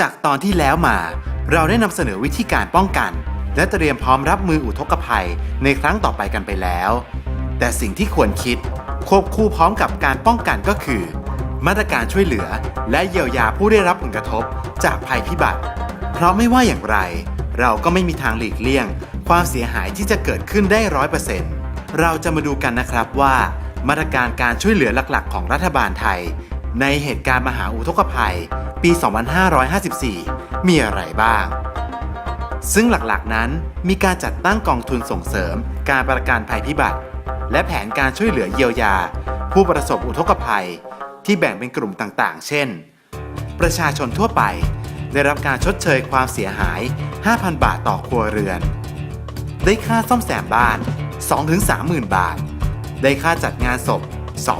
จากตอนที่แล้วมา เราได้นำเสนอวิธีการป้องกัน และเตรียมพร้อมรับมืออุทกภัยในครั้งต่อไปกันไปแล้ว แต่สิ่งที่ควรคิด ควบคู่พร้อมกับการป้องกันก็คือ มาตรการช่วยเหลือ และเยียวยาผู้ได้รับผลกระทบ จากภัยพิบัติ เพราะไม่ว่าอย่างไร เราก็ไม่มีทางหลีกเลี่ยง ความเสียหายที่จะเกิดขึ้นได้ร้อยเปอร์เซ็นต์เราจะมาดูกันนะครับว่ามาตรการการช่วยเหลือหลักๆ ของรัฐบาลไทย ในเหตุการณ์มหาอุทกภัย ปี 2554 มีอะไรบ้าง ซึ่งหลักๆนั้นมีการจัดตั้งกองทุนส่งเสริมการประกันภัยพิบัติ และแผนการช่วยเหลือเยียวยา ผู้ประสบอุทกภัย ที่แบ่งเป็นกลุ่มต่างๆ เช่น ประชาชนทั่วไปได้รับการชดเชยความเสียหาย 5,000 บาทต่อครัวเรือน ได้ค่าซ่อมแซมบ้าน 2-30,000 บาท ได้ค่าจัดงานศพ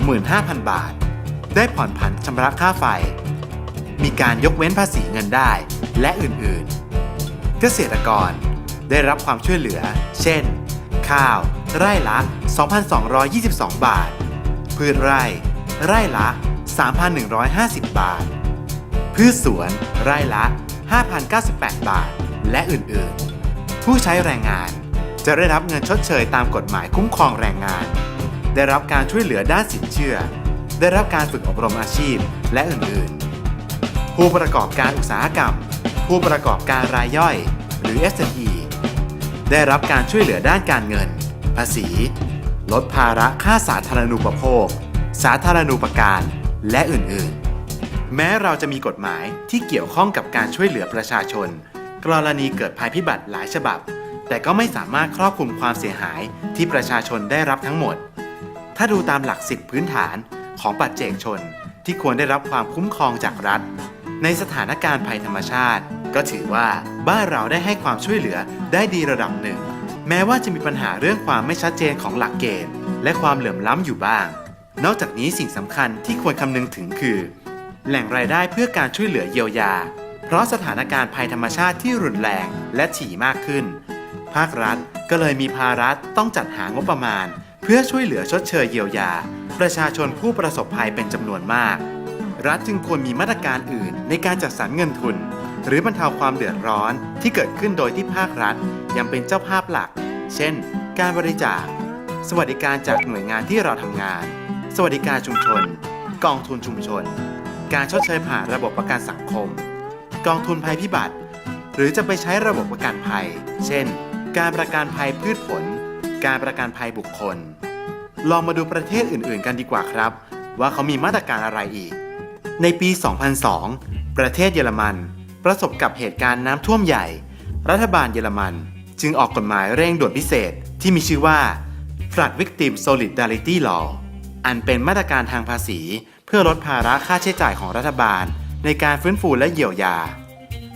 25,000 บาท ได้ผ่อนผันชำระค่าไฟ มีการยกเว้นภาษีเงินได้ และอื่นๆ เกษตรกรได้รับความช่วยเหลือ เช่น ข้าว ไร่ละ 2,222 บาท พืชไร่ ไร่ละ 3,150 บาท พืชสวน ไร่ละ 5,098 บาท และอื่นๆ ผู้ใช้แรงงานจะได้รับเงินชดเชยตามกฎหมายคุ้มครองแรงงาน ได้รับการช่วยเหลือด้านสินเชื่อ ได้รับการฝึกอบรมอาชีพและอื่นๆ ผู้ประกอบการอุตสาหกรรม ผู้ประกอบการรายย่อย หรือ SME ได้รับการช่วยเหลือด้านการเงิน ภาษี ลดภาระค่าสาธารณูปโภค สาธารณูปการ และอื่นๆ แม้เราจะมีกฎหมายที่เกี่ยวข้องกับการช่วยเหลือประชาชน กรณีเกิดภัยพิบัติหลายฉบับ แต่ก็ไม่สามารถครอบคลุมความเสียหายที่ประชาชนได้รับทั้งหมด ถ้าดูตามหลักสิทธิพื้นฐานของปัจเจกชนที่ควรได้รับความคุ้มครองจากรัฐ ในสถานการณ์ภัยธรรมชาติ ก็ถือว่าบ้านเราได้ให้ความช่วยเหลือได้ดีระดับหนึ่ง แม้ว่าจะมีปัญหาเรื่องความไม่ชัดเจนของหลักเกณฑ์ และความเหลื่อมล้ำอยู่บ้าง นอกจากนี้สิ่งสำคัญที่ควรคำนึงถึงคือ แหล่งรายได้เพื่อการช่วยเหลือเยียวยา เพราะสถานการณ์ภัยธรรมชาติที่รุนแรงและถี่มากขึ้น ภาครัฐก็เลยมีภาระต้องจัดหางบประมาณ เพื่อช่วยเหลือชดเชยเยียวยา ประชาชนผู้ประสบภัยเป็นจำนวนมาก รัฐจึงควรมีมาตรการอื่นในการจัดสรรเงินทุน หรือบรรเทาความเดือดร้อนที่เกิดขึ้นโดยที่ภาครัฐ ยังเป็นเจ้าภาพหลัก เช่น การบริจาค สวัสดิการจากหน่วยงานที่เราทำงาน สวัสดิการชุมชน กองทุนชุมชน การชดเชยผ่านระบบประกันสังคม กองทุนภัยพิบัติ หรือจะไปใช้ระบบประกันภัย เช่น การประกันภัยพืชผล การประกันภัยบุคคล ลองมาดูประเทศอื่น ๆ กันดีกว่าครับ ว่าเขามีมาตรการอะไรอีก ในปี 2002 ประเทศเยอรมัน ประสบกับเหตุการณ์น้ำท่วมใหญ่ รัฐบาลเยอรมัน จึงออกกฎหมายเร่งด่วนพิเศษที่มีชื่อว่า Flood Victim Solidarity Law อันเป็นมาตรการทางภาษี เพื่อลดภาระค่าใช้จ่ายของรัฐบาล ในการฟื้นฟูและเยียวยา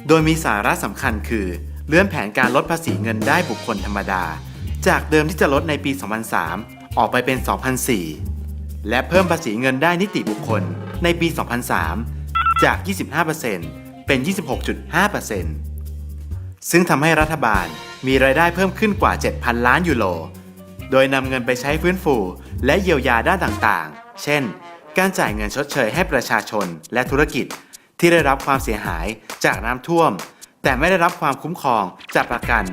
โดยมีสาระสำคัญคือ เลื่อนแผนการลดภาษีเงินได้บุคคลธรรมดา จากเดิมที่จะลดในปี 2003 ออกไปเป็น 2004 และเพิ่มภาษีเงินได้นิติบุคคล ในปี 2003 จาก 25%เป็น 26.5%ซึ่งทำให้รัฐบาลมีรายได้เพิ่มขึ้นกว่า 7,000 ล้านยูโร โดยนำเงินไปใช้ฟื้นฟูและเยียวยาด้านต่างๆ เช่น การจ่ายเงินชดเชยให้ประชาชนและธุรกิจที่ได้รับความเสียหายจากน้ำท่วม แต่ไม่ได้รับความคุ้มครองจากประกัน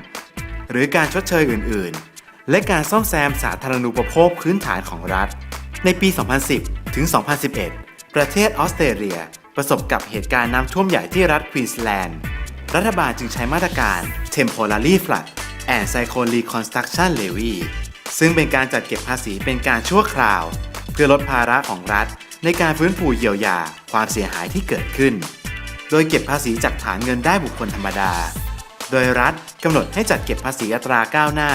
หรือการชดเชยอื่นๆ และการซ่อมแซมสาธารณูปโภคพื้นฐานของรัฐ ในปี 2010 ถึง 2011 ประเทศออสเตรเลีย ประสบกับเหตุการณ์น้ำท่วมใหญ่ที่รัฐควีนสแลนด์ รัฐบาลจึงใช้มาตรการ Temporary Flood and Cyclone Reconstruction Levy ซึ่งเป็นการจัดเก็บภาษีเป็นการชั่วคราว เพื่อลดภาระของรัฐ ในการฟื้นฟูเยียวยาความเสียหายที่เกิดขึ้น โดยเก็บภาษีจากฐานเงินได้บุคคลธรรมดา โดยรัฐกำหนดให้จัดเก็บภาษีอัตราก้าวหน้า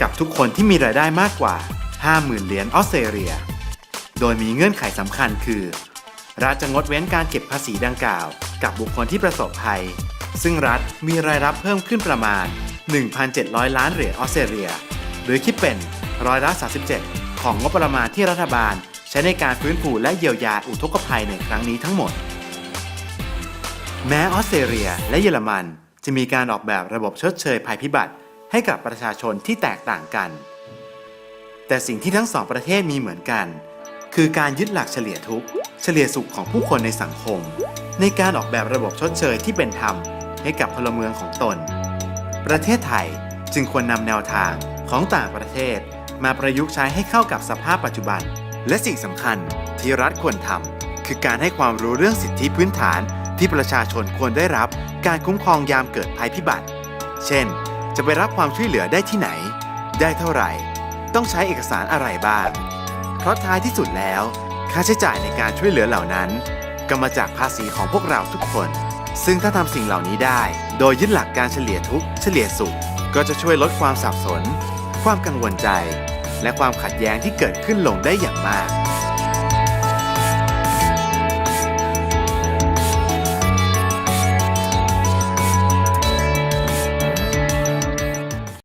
กับทุกคนที่มีรายได้มากกว่า 50,000 เหรียญออสเตรเลีย โดยมีเงื่อนไขสำคัญคือ รัฐจะงดเว้นการเก็บภาษีดังกล่าว กับบุคคลที่ประสบภัย ซึ่งรัฐมีรายรับเพิ่มขึ้นประมาณ 1,700 ล้านเหรียญออสเตรเลีย หรือคิดเป็นร้อยละ37 ของงบประมาณที่รัฐบาล ใช้ในการฟื้นฟูและเยียวยาอุทกภัยในครั้งนี้ทั้งหมด แม้ออสเตรเลียและเยอรมัน จะมีการออกแบบระบบชดเชยภัยพิบัติให้กับประชาชนที่แตกต่างกัน แต่สิ่งที่ทั้งสองประเทศมีเหมือนกัน คือการยึดหลักเฉลี่ยทุกข์ เฉลี่ยสุขของผู้คนในสังคม ในการออกแบบระบบชดเชยที่เป็นธรรมให้กับพลเมืองของตน ประเทศไทยจึงควรนำแนวทางของต่างประเทศ มาประยุกต์ใช้ให้เข้ากับสภาพปัจจุบัน และสิ่งสำคัญที่รัฐควรทำคือการให้ความรู้เรื่องสิทธิพื้นฐานที่ประชาชนควรได้รับการคุ้มครองยามเกิดภัยพิบัติ เช่น จะไปรับความช่วยเหลือได้ที่ไหน ได้เท่าไหร่ ต้องใช้เอกสารอะไรบ้าง เพราะท้ายที่สุดแล้ว ค่าใช้จ่ายในการช่วยเหลือเหล่านั้น ก็มาจากภาษีของพวกเราทุกคน ซึ่งถ้าทำสิ่งเหล่านี้ได้ โดยยึดหลักการเฉลี่ยทุกเฉลี่ยสุข ก็จะช่วยลดความสับสน ความกังวลใจ และความขัดแย้งที่เกิดขึ้นลงได้อย่างมาก